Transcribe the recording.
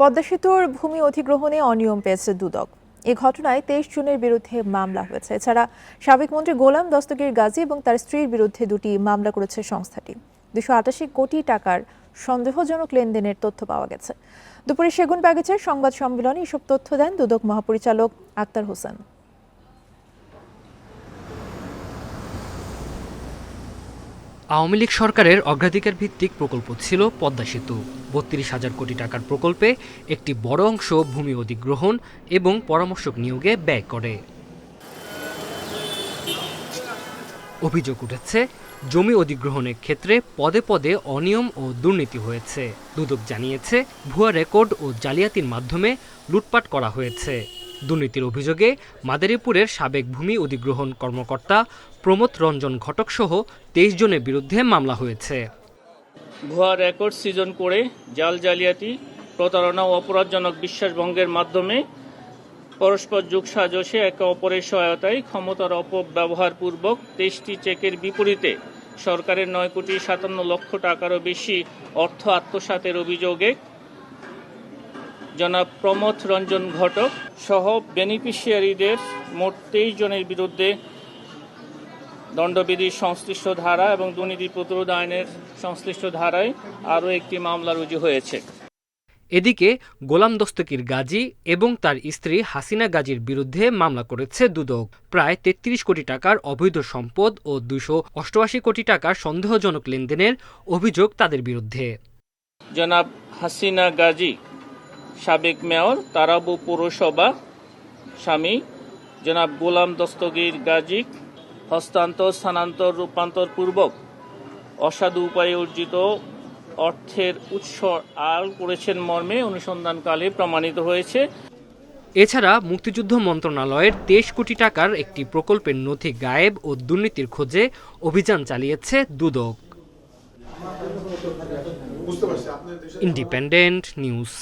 পদ্মা সেতুর ভূমি অধিগ্রহণে অনিয়ম পেয়েছে দুদক। এ ঘটনায় তেইশ জুনের বিরুদ্ধে মামলা হয়েছে। এছাড়া সাবেক মন্ত্রী গোলাম দস্তগীর গাজী এবং তার স্ত্রীর বিরুদ্ধে দুটি মামলা করেছে সংস্থাটি। দুশো আটাশি কোটি টাকার সন্দেহজনক লেনদেনের তথ্য পাওয়া গেছে। দুপুরে সেগুন বাগিচার সংবাদ সম্মেলনে এসব তথ্য দেন দুদক মহাপরিচালক আক্তার হোসেন। আওয়ামী লীগ সরকারের অগ্রাধিকার ভিত্তিক প্রকল্প ছিল পদ্মা সেতু। বত্রিশ হাজার কোটি টাকার প্রকল্পে একটি বড় অংশ ভূমি অধিগ্রহণ এবং পরামর্শক নিয়োগে ব্যয় করে। অভিযোগ উঠেছে, জমি অধিগ্রহণের ক্ষেত্রে পদে পদে অনিয়ম ও দুর্নীতি হয়েছে। দুদক জানিয়েছে, ভুয়া রেকর্ড ও জালিয়াতির মাধ্যমে লুটপাট করা হয়েছে। দুর্নীতির অভিযোগে মাদারীপুরের সাবেক ভূমি অধিগ্রহণ কর্মকর্তা প্রমোদ রঞ্জন ঘটক সহ তেইশ জনের বিরুদ্ধে মামলা হয়েছে। ভুয়া রেকর্ড সৃজন করে জাল জালিয়াতি, প্রতারণা ও অপরাধজনক বিশ্বাসভঙ্গের মাধ্যমে পরস্পর যুগ সাজসে একে অপরের সহায়তায় ক্ষমতার অপব্যবহার পূর্বক তেইশটি চেকের বিপরীতে সরকারের নয় কোটি সাতান্ন লক্ষ টাকারও বেশি অর্থ আত্মসাতের অভিযোগে জনাব প্রমথ রঞ্জন ঘটক সহ বেনিফিশিয়ারিদের মোট তেইশ জনের বিরুদ্ধে দণ্ডবিধির সংশ্লিষ্ট ধারা এবং দুর্নীতি প্রতিরোধ আইনের সংশ্লিষ্ট ধারায় আরও একটি মামলা রুজু হয়েছে। এদিকে গোলাম দস্তকির গাজী এবং তার স্ত্রী হাসিনা গাজীর বিরুদ্ধে মামলা করেছে দুদক। প্রায় তেত্রিশ কোটি টাকার অবৈধ সম্পদ ও দুশো অষ্টআশি কোটি টাকার সন্দেহজনক লেনদেনের অভিযোগ তাদের বিরুদ্ধে। জনাব হাসিনা গাজী সাবেক মেয়র তারাবু পৌরসভা স্বামী জনাব গোলাম দস্তগীর গাজী হস্তান্তর স্থানান্তর রূপান্তর পূর্বক অসাধু উপায়ে অর্জিত অর্থের উৎস আল করেছেন মর্মে অনুসন্ধানকালে প্রমাণিত হয়েছে। এছাড়া মুক্তিযুদ্ধ মন্ত্রণালয়ের তেইশ কোটি টাকার একটি প্রকল্পের নথি গায়েব ও দুর্নীতির খোঁজে অভিযান চালিয়েছে দুদক। Independent news